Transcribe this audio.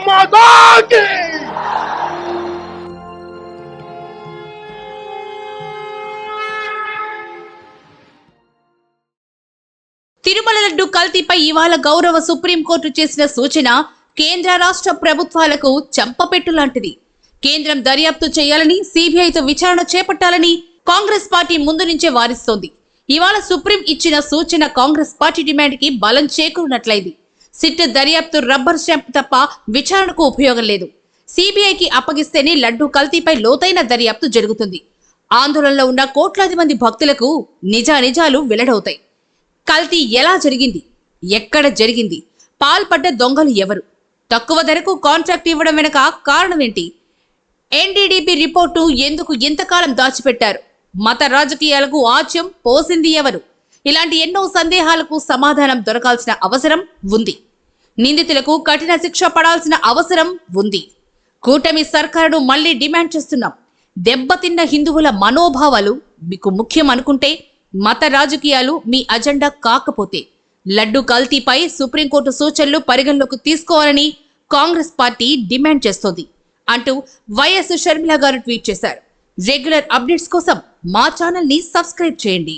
माता की తిరుమల లడ్డు కల్తీపై ఇవాళ గౌరవ సుప్రీంకోర్టు చేసిన సూచన కేంద్ర రాష్ట్ర ప్రభుత్వాలకు చెంపపెట్టు లాంటిది కేంద్రం దర్యాప్తు చేయాలని సిబిఐతో విచారణ చేపట్టాలని కాంగ్రెస్ పార్టీ ముందు నుంచే వారిస్తోంది ఇవాళ సుప్రీం ఇచ్చిన సూచన కాంగ్రెస్ పార్టీ డిమాండ్ కి బలం చేకూరినట్లయింది సిట్ దర్యాప్తు రబ్బర్ స్టాంప్ తప్ప విచారణకు ఉపయోగం లేదు. సిబిఐకి అప్పగిస్తేనే లడ్డు కల్తీపై లోతైన దర్యాప్తు జరుగుతుంది. ఆందోళనలో ఉన్న కోట్లాది మంది భక్తులకు నిజానిజాలు వెల్లడవుతాయి. కల్తీ ఎలా జరిగింది? ఎక్కడ జరిగింది? పాల్పడ్డ దొంగలు ఎవరు? తక్కువ ధరకు కాంట్రాక్ట్ ఇవ్వడం వెనక కారణం ఏంటి? ఎన్డీడీపీ రిపోర్టు ఎందుకు ఇంతకాలం దాచిపెట్టారు? మత రాజకీయాలకు ఆచ్యం పోసింది ఎవరు? ఇలాంటి ఎన్నో సందేహాలకు సమాధానం దొరకాల్సిన అవసరం ఉంది. నిందితులకు కఠిన శిక్ష పడాల్సిన అవసరం ఉంది. కూటమి సర్కారును మళ్ళీ డిమాండ్ చేస్తున్నాం. దెబ్బతిన్న హిందువుల మనోభావాలు మీకు ముఖ్యం అనుకుంటే మత రాజకీయాలు మీ అజెండా కాకపోతే లడ్డు కల్తీపై సుప్రీంకోర్టు సూచనలు పరిగణలోకి తీసుకోవాలని కాంగ్రెస్ పార్టీ డిమాండ్ చేస్తోంది అంటూ వైఎస్ షర్మిల గారు ట్వీట్ చేశారు. రెగ్యులర్ అప్డేట్స్ కోసం మా ఛానల్ని సబ్స్క్రైబ్ చేయండి.